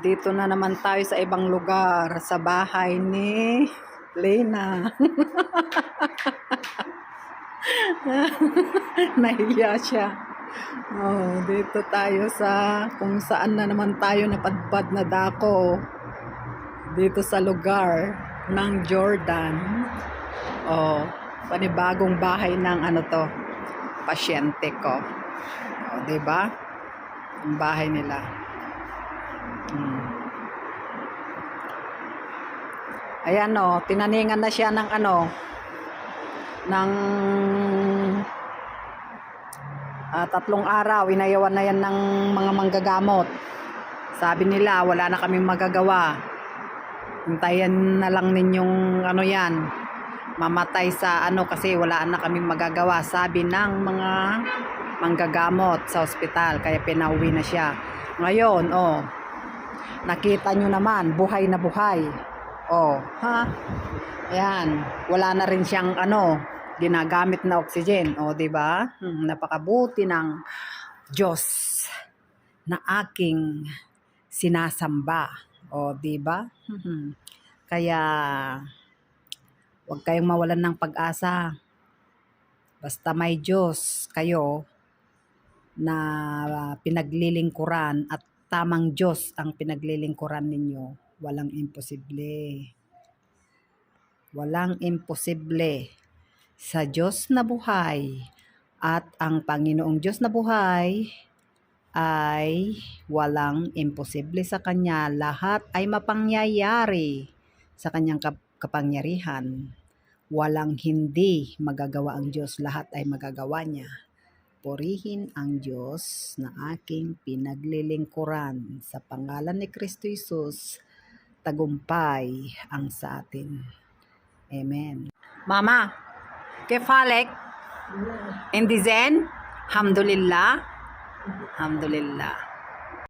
Nandito na naman tayo sa ibang lugar, sa bahay ni Lena. Nahiya siya. Oh, dito tayo sa kung saan na naman tayo napadpad na dako. Dito sa lugar ng Jordan. Oh, panibagong bahay ng ano to, pasyente ko. Oh, 'di ba? Ang bahay nila. Hmm. Ayan o, tinaningan na siya ng ano, ng ah, tatlong araw, inayawan na yan ng mga manggagamot. Sabi nila, wala na kaming magagawa. Hintayin na lang ninyong ano yan, mamatay sa ano kasi wala na kaming magagawa. Sabi ng mga manggagamot sa ospital, kaya pinauwi na siya. Ngayon, oh, nakita nyo naman, buhay na buhay. Oh, ha? Ayan, wala na rin siyang ano, ginagamit na oxygen. O, di ba? Hmm, napakabuti ng Diyos na aking sinasamba. O, di ba? Mhm. Kaya, huwag kayong mawalan ng pag-asa. Basta may Diyos kayo na pinaglilingkuran at tamang Diyos ang pinaglilingkuran ninyo, walang imposible. Walang imposible sa Diyos na buhay at ang Panginoong Diyos na buhay ay walang imposible sa Kanya. Lahat ay mapangyayari sa Kanyang kap- kapangyarihan. Walang hindi magagawa ang Diyos. Lahat ay magagawa niya. Purihin ang Diyos na aking pinaglilingkuran. Sa pangalan ni Kristo Jesus, tagumpay ang sa atin. Amen. Mama, kefalek? In the Zen? Alhamdulillah. Alhamdulillah.